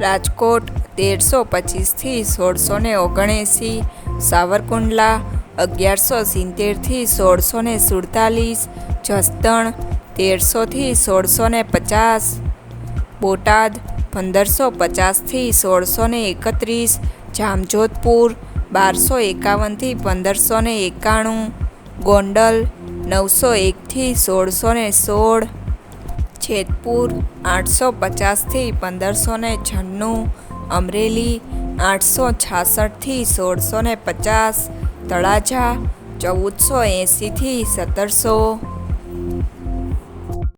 રાજકોટ તેરસો પચીસથી સોળસો ને ઓગણએંસી, સાવરકુંડલા અગિયારસો સિત્તેરથી સોળસો ને સુડતાલીસ, જસદણ તેરસોથી સોળસો ને પચાસ, બોટાદ પંદરસો પચાસથી સોળસો ને એકત્રીસ, જામજોધપુર બારસો એકાવનથી પંદરસો ને એકાણું, ગોંડલ નવસો એકથી સોળસો ને સોળ જેતપુર આઠસો પચાસથી પંદરસો ને છન્નું, અમરેલી આઠસો છાસઠથી સોળસો ને પચાસ, તળાજા, ચૌદસો એંસીથી સત્તરસો.